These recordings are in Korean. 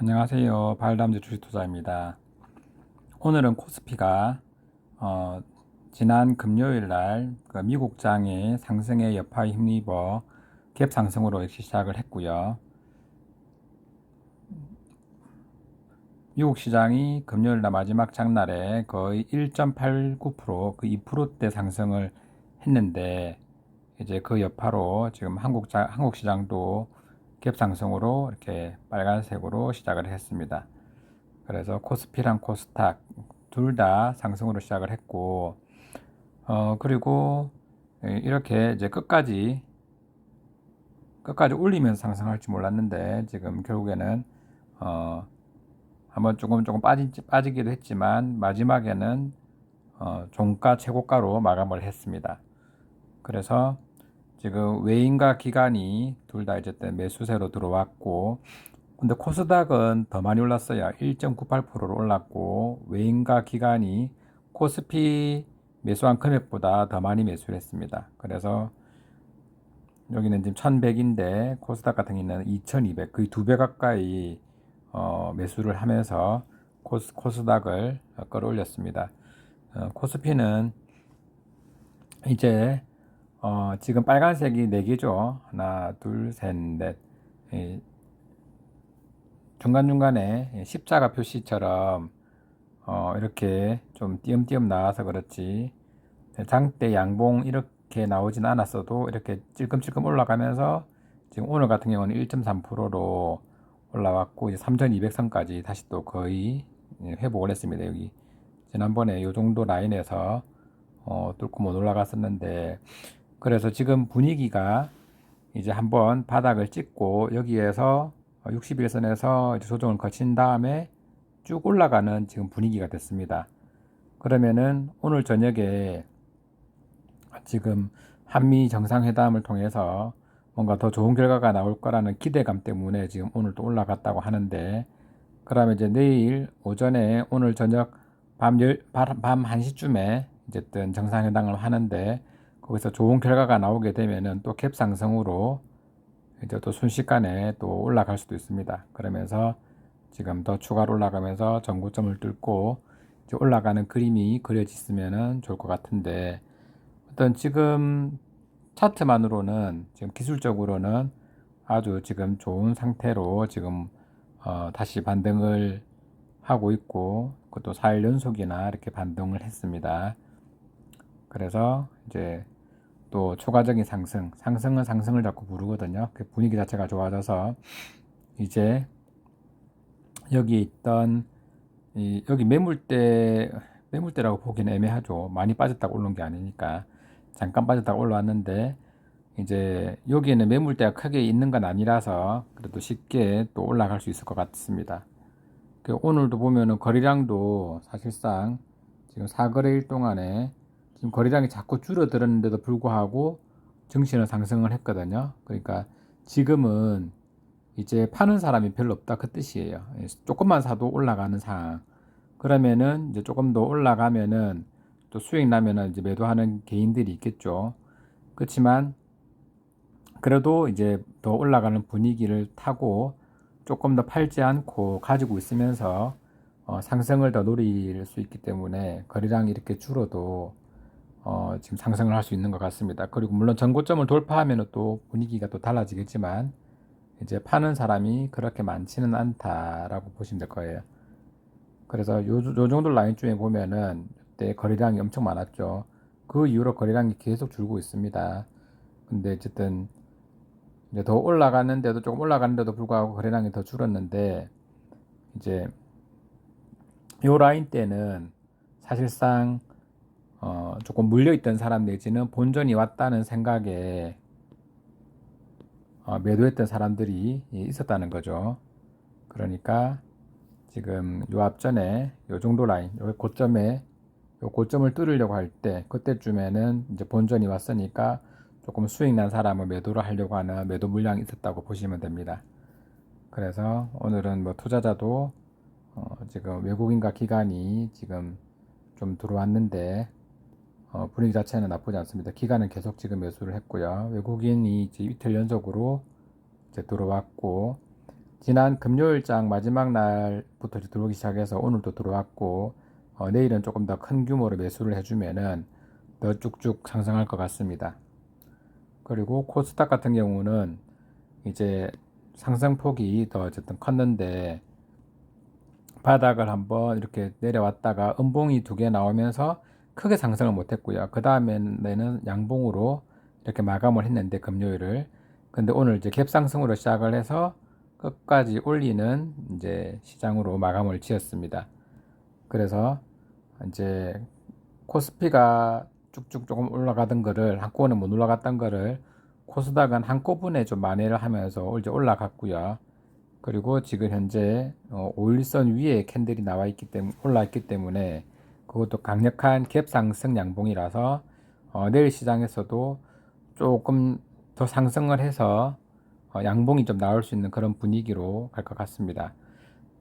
안녕하세요. 발담주 주식투자입니다. 오늘은 코스피가 어, 지난 금요일 날 그 미국장의 상승의 여파에 힘입어 갭 상승으로 이렇게 시작을 했고요. 미국 시장이 금요일 날 마지막 장날에 거의 1.89%그 2%대 상승을 했는데 이제 그 여파로 지금 한국 자, 한국 시장도 갭 상승으로 이렇게 빨간색으로 시작을 했습니다. 그래서 코스피랑 코스닥 둘 다 상승으로 시작을 했고 어 그리고 이렇게 이제 끝까지 끝까지 올리면서 상승할 줄 몰랐는데 지금 결국에는 어 한번 조금 조금 빠지, 빠지기도 했지만 마지막에는 어 종가 최고가로 마감을 했습니다. 그래서 지금 외인과 기관이 둘 다 이제 매수세로 들어왔고 근데 코스닥은 더 많이 올랐어요. 1.98%로 올랐고 외인과 기관이 코스피 매수한 금액보다 더 많이 매수를 했습니다. 그래서 여기는 지금 1100인데 코스닥 같은 경우는 2200 거의 두 배 가까이 어, 매수를 하면서 코스, 코스닥을 끌어올렸습니다. 어, 코스피는 이제 어, 지금 빨간색이 4개죠. 하나, 둘, 셋, 넷. 예, 중간중간에 십자가 표시처럼 어, 이렇게 좀 띄엄띄엄 나와서 그렇지 장대 양봉 이렇게 나오진 않았어도 이렇게 찔끔찔끔 올라가면서 지금 오늘 같은 경우는 1.3%로 올라왔고 이제 3200선까지 다시 또 거의 회복을 했습니다. 여기 지난번에 이 정도 라인에서 어, 뚫고 못 올라갔었는데 그래서 지금 분위기가 이제 한번 바닥을 찍고 여기에서 61선에서 조정을 거친 다음에 쭉 올라가는 지금 분위기가 됐습니다. 그러면은 오늘 저녁에 지금 한미 정상회담을 통해서 뭔가 더 좋은 결과가 나올 거라는 기대감 때문에 지금 오늘 또 올라갔다고 하는데 그러면 이제 내일 오전에 오늘 저녁 밤, 열, 밤 1시쯤에 어쨌든 정상회담을 하는데 거기서 좋은 결과가 나오게 되면은 또캡 상승으로 이제 또 순식간에 또 올라갈 수도 있습니다. 그러면서 지금 더 추가로 올라가면서 전고점을 뚫고 이제 올라가는 그림이 그려지면은 좋을 것 같은데 어떤 지금 차트만으로는 지금 기술적으로는 아주 지금 좋은 상태로 지금 어 다시 반등을 하고 있고 그것도 4일 연속이나 이렇게 반등을 했습니다. 그래서 이제 또 초과적인 상승, 상승은 상승을 자꾸 부르거든요. 그 분위기 자체가 좋아져서 이제 여기 있던 이 여기 매물대 매물대라고 보기는 애매하죠. 많이 빠졌다고 올라온 게 아니니까 잠깐 빠졌다가 올라왔는데 이제 여기에는 매물대가 크게 있는 건 아니라서 그래도 쉽게 또 올라갈 수 있을 것 같습니다. 그 오늘도 보면은 거래량도 사실상 지금 4거래일 동안에 지금 거래량이 자꾸 줄어들었는데도 불구하고 증시는 상승을 했거든요. 그러니까 지금은 이제 파는 사람이 별로 없다 그 뜻이에요. 예, 조금만 사도 올라가는 상황. 그러면은 이제 조금 더 올라가면은 또 수익 나면은 이제 매도하는 개인들이 있겠죠. 그렇지만 그래도 이제 더 올라가는 분위기를 타고 조금 더 팔지 않고 가지고 있으면서 어, 상승을 더 노릴 수 있기 때문에 거래량이 이렇게 줄어도 어, 지금 상승을 할 수 있는 것 같습니다. 그리고 물론 전고점을 돌파하면 또 분위기가 또 달라지겠지만 이제 파는 사람이 그렇게 많지는 않다라고 보시면 될 거예요. 그래서 요, 요 정도 라인 중에 보면은 그때 거래량이 엄청 많았죠. 그 이후로 거래량이 계속 줄고 있습니다. 근데 어쨌든 이제 더 올라가는데도 조금 올라가는데도 불구하고 거래량이 더 줄었는데 이제 요 라인 때는 사실상 어, 조금 물려있던 사람 내지는 본전이 왔다는 생각에 어, 매도했던 사람들이 있었다는 거죠. 그러니까 지금 요 앞전에 요 정도 라인, 요 고점에 요 고점을 뚫으려고 할 때 그때쯤에는 이제 본전이 왔으니까 조금 수익 난 사람은 매도를 하려고 하는 매도 물량이 있었다고 보시면 됩니다. 그래서 오늘은 뭐 투자자도 어, 지금 외국인과 기관이 지금 좀 들어왔는데 어, 분위기 자체는 나쁘지 않습니다. 기간은 계속 지금 매수를 했고요. 외국인이 이틀 연속으로 이제 들어왔고 지난 금요일장 마지막 날부터 들어오기 시작해서 오늘도 들어왔고 어, 내일은 조금 더 큰 규모로 매수를 해주면은 더 쭉쭉 상승할 것 같습니다. 그리고 코스닥 같은 경우는 이제 상승폭이 더 어쨌든 컸는데 바닥을 한번 이렇게 내려왔다가 음봉이 두 개 나오면서 크게 상승을 못했고요. 그 다음에는 양봉으로 이렇게 마감을 했는데 금요일을 근데 오늘 이제 갭 상승으로 시작을 해서 끝까지 올리는 이제 시장으로 마감을 지었습니다. 그래서 이제 코스피가 쭉쭉 조금 올라가던 거를 한꺼번에 못 올라갔던 거를 코스닥은 한꺼번에 좀 만회를 하면서 이제 올라갔고요. 그리고 지금 현재 5일선 어, 위에 캔들이 나와 있기 때문에 올라 있기 때문에 그것도 강력한 갭 상승 양봉이라서 어, 내일 시장에서도 조금 더 상승을 해서 어, 양봉이 좀 나올 수 있는 그런 분위기로 갈 것 같습니다.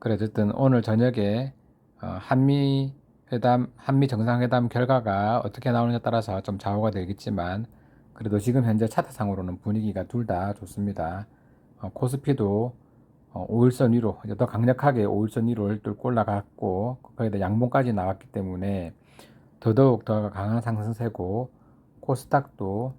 그래 어쨌든 오늘 저녁에 어, 한미 회담, 한미 정상회담 결과가 어떻게 나오느냐에 따라서 좀 좌우가 되겠지만 그래도 지금 현재 차트상으로는 분위기가 둘 다 좋습니다. 어, 코스피도 어, 5일선 위로 더 강력하게 5일선 위로를 뚫고 올라갔고 거기다 양봉까지 나왔기 때문에 더더욱 더 강한 상승세고 코스닥도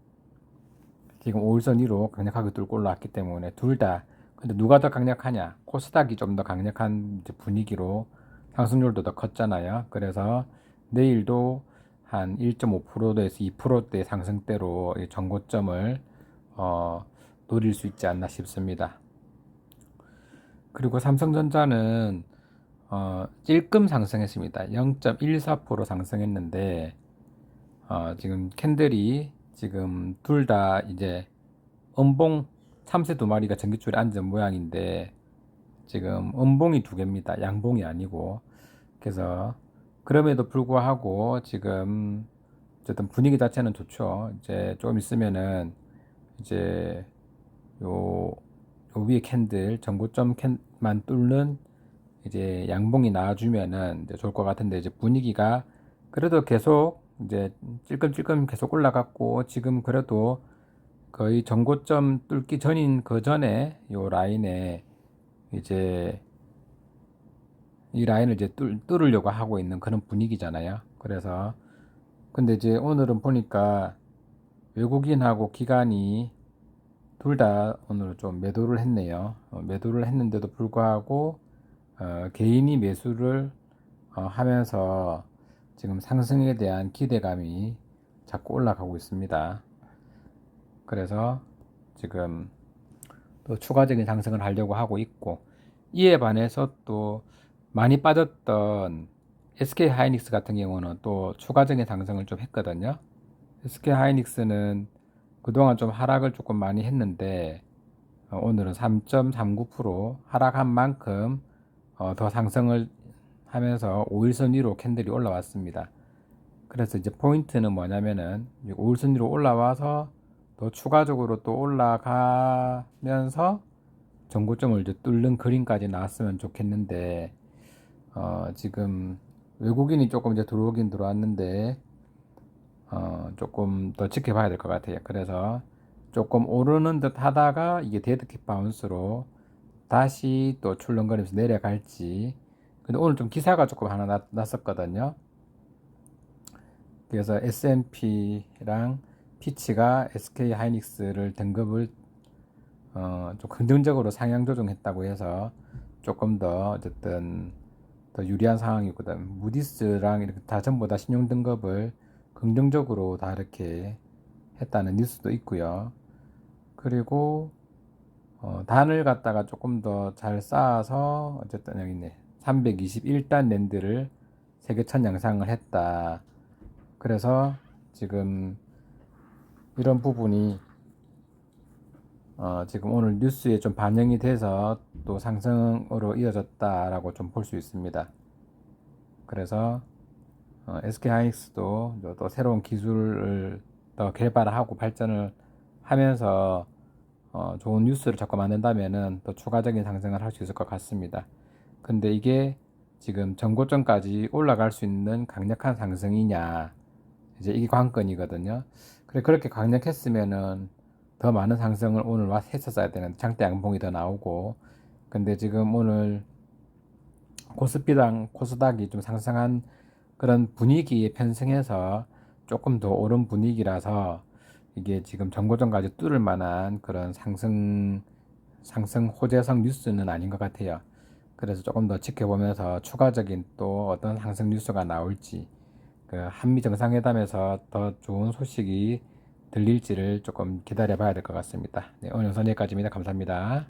지금 5일선 위로 강력하게 뚫고 올라왔기 때문에 둘 다 근데 누가 더 강력하냐 코스닥이 좀 더 강력한 분위기로 상승률도 더 컸잖아요 그래서 내일도 한 1.5%에서 2%대 상승대로 전고점을 어, 노릴 수 있지 않나 싶습니다. 그리고 삼성전자는 어, 찔끔 상승했습니다. 0.14% 상승했는데 어, 지금 캔들이 지금 둘 다 이제 음봉 참새 두 마리가 전기줄에 앉은 모양인데 지금 음봉이 두 개입니다. 양봉이 아니고 그래서 그럼에도 불구하고 지금 어쨌든 분위기 자체는 좋죠. 이제 좀 있으면은 이제 위에 캔들 전고점 캔만 뚫는 이제 양봉이 나와주면은 이제 좋을 것 같은데 이제 분위기가 그래도 계속 이제 찔끔찔끔 계속 올라갔고 지금 그래도 거의 전고점 뚫기 전인 그 전에 요 라인에 이제 이 라인을 이제 뚫, 뚫으려고 하고 있는 그런 분위기잖아요. 그래서 근데 이제 오늘은 보니까 외국인하고 기관이 둘 다 오늘 좀 매도를 했네요. 어, 매도를 했는데도 불구하고 어, 개인이 매수를 어, 하면서 지금 상승에 대한 기대감이 자꾸 올라가고 있습니다. 그래서 지금 또 추가적인 상승을 하려고 하고 있고 이에 반해서 또 많이 빠졌던 SK 하이닉스 같은 경우는 또 추가적인 상승을 좀 했거든요. SK 하이닉스는 그동안 좀 하락을 조금 많이 했는데 어, 오늘은 3.39% 하락한 만큼 어, 더 상승을 하면서 5일선 위로 캔들이 올라왔습니다. 그래서 이제 포인트는 뭐냐면은 5일선 위로 올라와서 더 추가적으로 또 올라가면서 전고점을 이제 뚫는 그림까지 나왔으면 좋겠는데 어, 지금 외국인이 조금 이제 들어오긴 들어왔는데 어, 조금 더 지켜봐야 될 것 같아요. 그래서 조금 오르는 듯 하다가 이게 데드캣 바운스로 다시 또 출렁거리면서 내려갈지 근데 오늘 좀 기사가 조금 하나 났, 났었거든요. 그래서 S&P랑 피치가 SK 하이닉스를 등급을 어, 좀 긍정적으로 상향 조정했다고 해서 조금 더 어쨌든 더 유리한 상황이거든. 무디스랑 이렇게 다 전부 다 신용 등급을 긍정적으로 다 이렇게 했다는 뉴스도 있고요. 그리고 어, 단을 갖다가 조금 더 잘 쌓아서 어쨌든 여기 있네. 321단 랜드를 세계 첫 양상을 했다. 그래서 지금 이런 부분이 어 지금 오늘 뉴스에 좀 반영이 돼서 또 상승으로 이어졌다라고 좀 볼 수 있습니다. 그래서 어 SK 하이닉스도 또 새로운 기술을 더 개발하고 발전을 하면서 어 좋은 뉴스를 자꾸 만든다면은 또 추가적인 상승을 할 수 있을 것 같습니다. 근데 이게 지금 전고점까지 올라갈 수 있는 강력한 상승이냐 이제 이게 관건이거든요. 그래 그렇게 강력했으면은 더 많은 상승을 오늘 와 했었어야 되는데 장대 양봉이 더 나오고 근데 지금 오늘 코스피랑 코스닥이 좀 상승한 그런 분위기에 편승해서 조금 더 오른 분위기라서 이게 지금 전고점까지 뚫을 만한 그런 상승 상승 호재성 뉴스는 아닌 것 같아요. 그래서 조금 더 지켜보면서 추가적인 또 어떤 상승 뉴스가 나올지 그 한미 정상회담에서 더 좋은 소식이 들릴지를 조금 기다려 봐야 될 것 같습니다. 네, 오늘 영상 여기까지입니다. 감사합니다.